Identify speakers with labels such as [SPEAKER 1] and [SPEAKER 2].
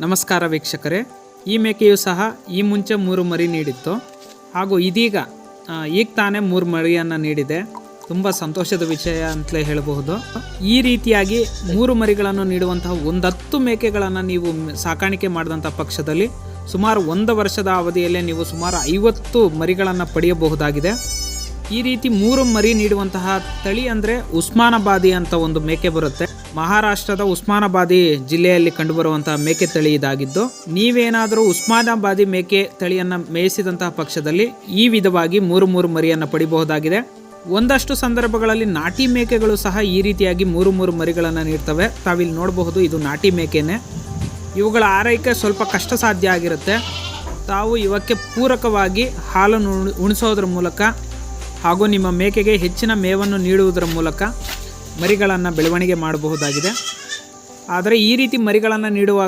[SPEAKER 1] ನಮಸ್ಕಾರ ವೀಕ್ಷಕರೇ. ಈ ಮೇಕೆಯು ಸಹ ಈ ಮುಂಚೆ ಮೂರು ಮರಿ ನೀಡಿತ್ತು. ಹಾಗೂ ಇದೀಗ ಈಗ ತಾನೇ ಮೂರು ಮರಿಯನ್ನು ನೀಡಿದೆ. ತುಂಬ ಸಂತೋಷದ ವಿಷಯ ಅಂತಲೇ ಹೇಳಬಹುದು. ಈ ರೀತಿಯಾಗಿ ಮೂರು ಮರಿಗಳನ್ನು ನೀಡುವಂತಹ ಒಂದತ್ತು ಮೇಕೆಗಳನ್ನು ನೀವು ಸಾಕಾಣಿಕೆ ಮಾಡಿದಂಥ ಪಕ್ಷದಲ್ಲಿ ಸುಮಾರು ಒಂದು ವರ್ಷದ ಅವಧಿಯಲ್ಲೇ ನೀವು ಸುಮಾರು ಐವತ್ತು ಮರಿಗಳನ್ನು ಪಡೆಯಬಹುದಾಗಿದೆ. ಈ ರೀತಿ ಮೂರು ಮರಿ ನೀಡುವಂತಹ ತಳಿ ಅಂದರೆ ಉಸ್ಮಾನಾಬಾದಿ ಅಂತ ಒಂದು ಮೇಕೆ ಬರುತ್ತೆ. ಮಹಾರಾಷ್ಟ್ರದ ಉಸ್ಮಾನಾಬಾದಿ ಜಿಲ್ಲೆಯಲ್ಲಿ ಕಂಡುಬರುವಂತಹ ಮೇಕೆ ತಳಿ ಇದಾಗಿದ್ದು, ನೀವೇನಾದರೂ ಉಸ್ಮಾನಾಬಾದಿ ಮೇಕೆ ತಳಿಯನ್ನು ಮೇಯಿಸಿದಂತಹ ಪಕ್ಷದಲ್ಲಿ ಈ ವಿಧವಾಗಿ ಮೂರು ಮೂರು ಮರಿಯನ್ನು ಪಡಿಬಹುದಾಗಿದೆ. ಒಂದಷ್ಟು ಸಂದರ್ಭಗಳಲ್ಲಿ ನಾಟಿ ಮೇಕೆಗಳು ಸಹ ಈ ರೀತಿಯಾಗಿ ಮೂರು ಮೂರು ಮರಿಗಳನ್ನು ನೀಡ್ತವೆ. ತಾವಿಲ್ಲಿ ನೋಡಬಹುದು, ಇದು ನಾಟಿ ಮೇಕೆನೇ. ಇವುಗಳ ಆರೈಕೆ ಸ್ವಲ್ಪ ಕಷ್ಟ ಸಾಧ್ಯ ಆಗಿರುತ್ತೆ. ತಾವು ಇವಕ್ಕೆ ಪೂರಕವಾಗಿ ಹಾಲನ್ನು ಉಣ್- ಉಣಿಸೋದ್ರ ಮೂಲಕ ಹಾಗೂ ನಿಮ್ಮ ಮೇಕೆಗೆ ಹೆಚ್ಚಿನ ಮೇವನ್ನು ನೀಡುವುದರ ಮೂಲಕ ಮರಿಗಳನ್ನು ಬೆಳವಣಿಗೆ ಮಾಡಬಹುದಾಗಿದೆ. ಆದರೆ ಈ ರೀತಿ ಮರಿಗಳನ್ನು ನೀಡುವಾಗ